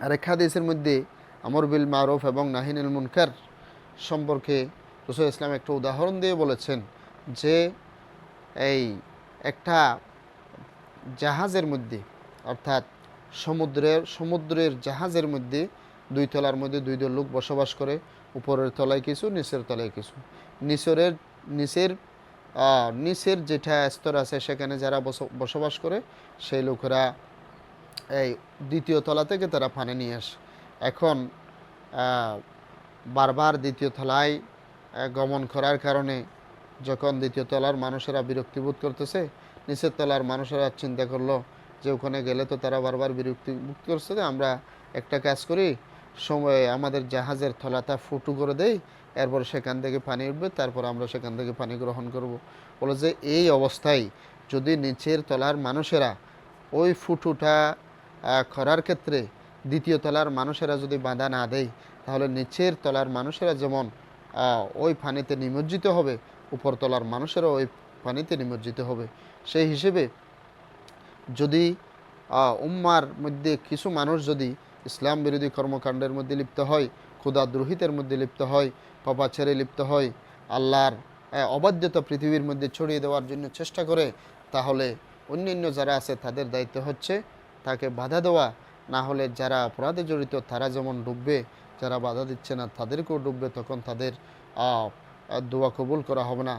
আরেক হাদিসের মধ্যে আমর বিল মারুফ এবং নাহিনুল মুনকার সম্পর্কে রসুল ইসলাম একটা উদাহরণ দিয়ে বলেছেন যে এই একটা জাহাজের মধ্যে, অর্থাৎ সমুদ্রের সমুদ্রের জাহাজের মধ্যে দুই তলার মধ্যে দুই দল লোক বসবাস করে, উপরের তলায় কিছু, নিচের তলায় কিছু। নিচরের, নিচের নিচের যেটা স্তর আছে সেখানে যারা বস- বসবাস করে, সেই লোকেরা এই দ্বিতীয় তলা থেকে তারা পানি নিয়ে আসে। এখন বারবার দ্বিতীয় তলায় গমন করার কারণে যখন দ্বিতীয় তলার মানুষেরা বিরক্তিবোধ করতেছে, নিচের তলার মানুষেরা চিন্তা করল যে ওখানে গেলে তো তারা বারবার বিরক্তি বোধ করছে যে আমরা একটা কাজ করি, সময়ে আমাদের জাহাজের তলাটা ফুটু করে দেই, এরপর সেখান থেকে পানি উঠবে, তারপর আমরা সেখান থেকে পানি গ্রহণ করব। বলে যে এই অবস্থায় যদি নিচের তলার মানুষেরা ওই ফুটুটা করার ক্ষেত্রে দ্বিতীয় তলার মানুষেরা যদি বাধা না দেয়, তাহলে নিচের তলার মানুষেরা যেমন ওই পানিতে নিমজ্জিত হবে, উপর তলার মানুষেরা ওই পানিতে নিমজ্জিত হবে। সেই হিসেবে যদি উম্মার মধ্যে কিছু মানুষ যদি ইসলাম বিরোধী কর্মকাণ্ডের মধ্যে লিপ্ত হয় ক্ষুদাদ্রোহিতের মধ্যে লিপ্ত হয়, পাপাচারে লিপ্ত হয়, আল্লাহর অবাধ্যতা পৃথিবীর মধ্যে ছড়িয়ে দেওয়ার জন্য চেষ্টা করে, তাহলে অন্যান্য যারা আছে তাদের দায়িত্ব হচ্ছে তাকে বাধা দেওয়া, না হলে যারা অপরাধে জড়িত তারা যেমন ডুববে, যারা বাধা দিচ্ছে না তাদেরকেও ডুববে, তখন তাদের দোয়া কবুল করা হবে না।